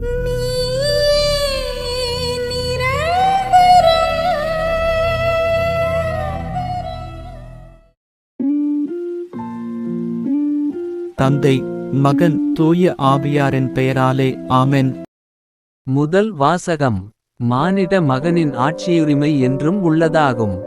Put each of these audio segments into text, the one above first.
தந்தை மகன் தூய ஆவியாரின் பெயராலே ஆமென். முதல் வாசகம் மானிட மகனின் ஆட்சியுரிமை என்றும் உள்ளதாகும்.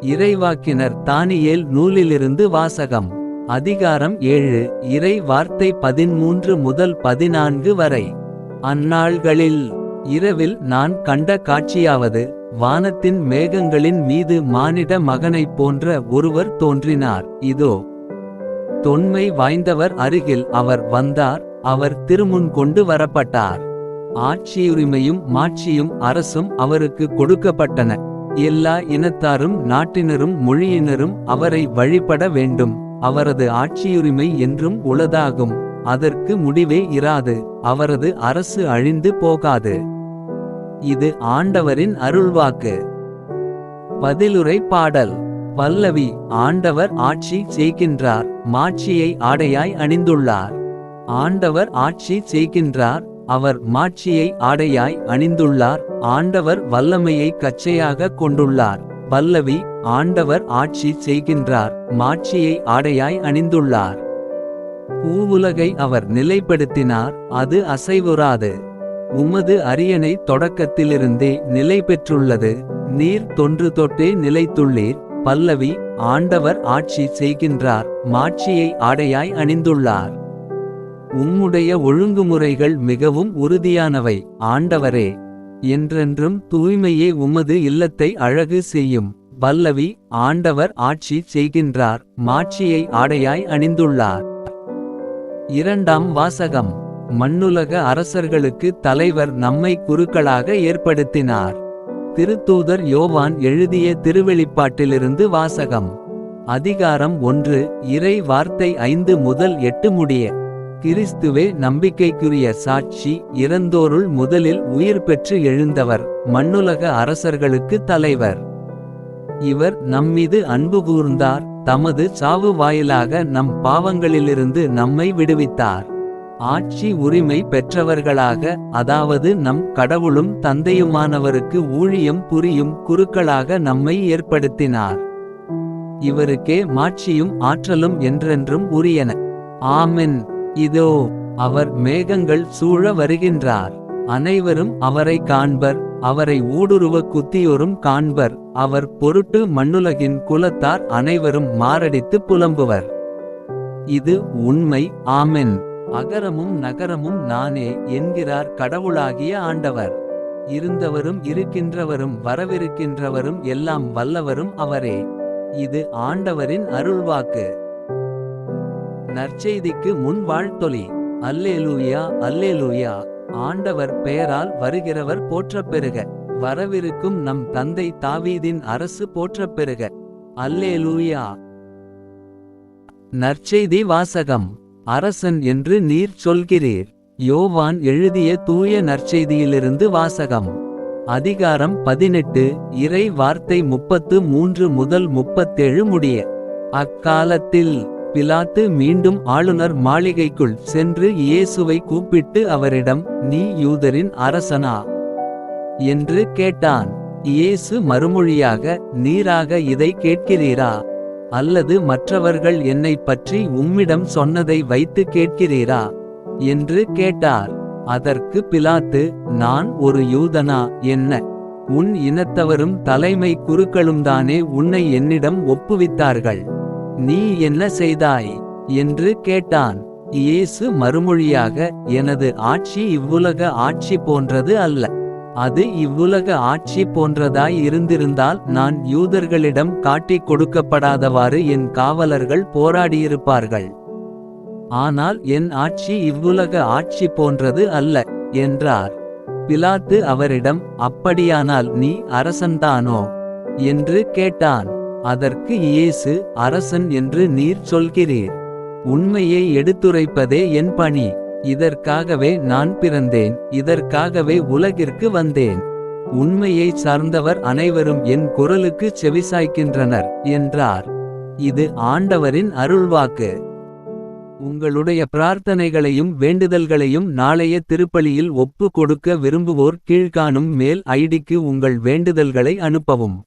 இறைவாக்கினர் தானியேல் நூலிலிருந்து வாசகம் அதிகாரம் ஏழு இறை வார்த்தை பதிமூன்று முதல் பதினான்கு வரை. அந்நாள்களில் இரவில் நான் கண்ட காட்சியாவது வானத்தின் மேகங்களின் மீது மானிட மகனைப் போன்ற ஒருவர் தோன்றினார். இதோ தொன்மை வாய்ந்தவர் அருகில் அவர் வந்தார் அவர் திருமுன் கொண்டு வரப்பட்டார். ஆட்சியுரிமையும் மாட்சியும் அரசும் அவருக்கு கொடுக்கப்பட்டன. எல்லா இனத்தாரும் நாட்டினரும் மொழியினரும் அவரை வழிபட வேண்டும். அவரது ஆட்சியுரிமை என்றும் உளதாகும். அதற்கு முடிவே இராது அவரது அரசு அழிந்து போகாது. இது ஆண்டவரின் அருள்வாக்கு. பதிலுரை பாடல் பல்லவி ஆண்டவர் ஆட்சி செய்கின்றார் மாட்சியை ஆடையாய் அணிந்துள்ளார். ஆண்டவர் ஆட்சி செய்கின்றார் அவர் மாட்சியை ஆடையாய் அணிந்துள்ளார் ஆண்டவர் வல்லமையை கச்சையாக கொண்டுள்ளார். பல்லவி ஆண்டவர் ஆட்சி செய்கின்றார் மாட்சியை ஆடையாய் அணிந்துள்ளார். பூவுலகை அவர் நிலைப்படுத்தினார் அது அசைவுறாது. உமது அரியணை தொடக்கத்திலிருந்தே நிலை பெற்றுள்ளது நீர் தொன்று தொட்டே நிலைத்துள்ளீர் பல்லவி ஆண்டவர் ஆட்சி செய்கின்றார் மாட்சியை ஆடையாய் அணிந்துள்ளார். உம்முடைய ஒழுங்குமுறைகள் மிகவும் உறுதியானவை ஆண்டவரே. என்றென்றும் தூய்மையே உமது இல்லத்தை அழகு செய்யும். பல்லவி ஆண்டவர் ஆட்சி செய்கின்றார் மாட்சியை ஆடையாய் அணிந்துள்ளார். இரண்டாம் வாசகம். மண்ணுலக அரசர்களுக்கு தலைவர் நம்மை குருக்களாக ஏற்படுத்தினார். திருத்தூதர் யோவான் எழுதிய திருவெளிப்பாட்டிலிருந்து வாசகம். அதிகாரம் ஒன்று இறை வார்த்தை ஐந்து முதல் எட்டு முடிய. கிறிஸ்துவே நம்பிக்கைக்குரிய சாட்சி இறந்தோருள் முதலில் உயிர் பெற்று எழுந்தவர் மண்ணுலக அரசர்களுக்கு தலைவர். இவர் நம்மீது அன்பு கூர்ந்தார் தமது சாவு வாயிலாக நம் பாவங்களிலிருந்து நம்மை விடுவித்தார். ஆட்சி உரிமை பெற்றவர்களாக அதாவது நம் கடவுளும் தந்தையுமானவருக்கு ஊழியம் புரியும் குருக்களாக நம்மை ஏற்படுத்தினார். இவருக்கே மாட்சியும் ஆற்றலும் என்றென்றும் உரியன. ஆமென். இதோ அவர் மேகங்கள் சூழ வருகின்றார். அனைவரும் அவரை காண்பர். அவரை ஊடுருவ குத்தியோரும் காண்பர். அவர் பொருட்டு மண்ணுலகின் குலத்தார் அனைவரும் மாரடித்து புலம்புவர். இது உண்மை. ஆமென். அகரமும் நகரமும் நானே என்கிறார் கடவுளாகிய ஆண்டவர். இருந்தவரும் இருக்கின்றவரும் வரவிருக்கின்றவரும் எல்லாம் வல்லவரும் அவரே. இது ஆண்டவரின் அருள்வாக்கு. நற்செய்திக்கு முன் வாழ்த்தொலி அல்லேலூயா அல்லேலூயா. ஆண்டவர் பெயரால் வருகிறவர் போற்றப்பெறுக. வரவிருக்கும் நம் தந்தை தாவீதின் அரசு போற்றப்பெறுக. அல்லேலூயா. நற்செய்தி வாசகம். அரசன் என்று நீர் சொல்கிறீர். யோவான் எழுதிய தூய நற்செய்தியிலிருந்து வாசகம். அதிகாரம் பதினெட்டு இறை வார்த்தை முப்பத்து மூன்று முதல் முப்பத்தேழு முடிய. அக்காலத்தில் பிலாத்து மீண்டும் ஆளுநர் மாளிகைக்குள் சென்று இயேசுவை கூப்பிட்டு அவரிடம் நீ யூதரின் அரசனா என்று கேட்டான். இயேசு மறுமொழியாக நீராக இதை கேட்கிறீரா? அல்லது மற்றவர்கள் என்னைப் பற்றி உம்மிடம் சொன்னதை வைத்து கேட்கிறீரா என்று கேட்டார். அதற்கு பிலாத்து நான் ஒரு யூதனா? என்ன? உன் இனத்தவரும் தலைமை குருக்களும்தானே உன்னை என்னிடம் ஒப்புவித்தார்கள். நீ என்ன செய்தாய்? என்று கேட்டான். இயேசு மறுமொழியாக எனது ஆட்சி இவ்வுலக ஆட்சி போன்றது அல்ல. அது இவ்வுலக ஆட்சி போன்றதாய் இருந்திருந்தால் நான் யூதர்களிடம் காட்டிக் கொடுக்கப்படாதவாறு என் காவலர்கள் போராடியிருப்பார்கள். ஆனால் என் ஆட்சி இவ்வுலக ஆட்சி போன்றது அல்ல என்றார். பிலாத்து அவரிடம் அப்படியானால் நீ அரசன்தானோ? என்று கேட்டான். அதற்கு இயேசு அரசன் என்று நீர் சொல்கிறீர். உண்மையை எடுத்துரைப்பதே என் பணி. இதற்காகவே நான் பிறந்தேன். இதற்காகவே உலகிற்கு வந்தேன். உண்மையை சார்ந்தவர் அனைவரும் என் குரலுக்கு செவிசாய்க்கின்றனர் என்றார். இது ஆண்டவரின் அருள்வாக்கு. உங்களுடைய பிரார்த்தனைகளையும் வேண்டுதல்களையும் நாளைய திருப்பலியில் ஒப்பு கொடுக்க விரும்புவோர் கீழ்காணும் மேல் ஐடிக்கு உங்கள் வேண்டுதல்களை அனுப்பவும்.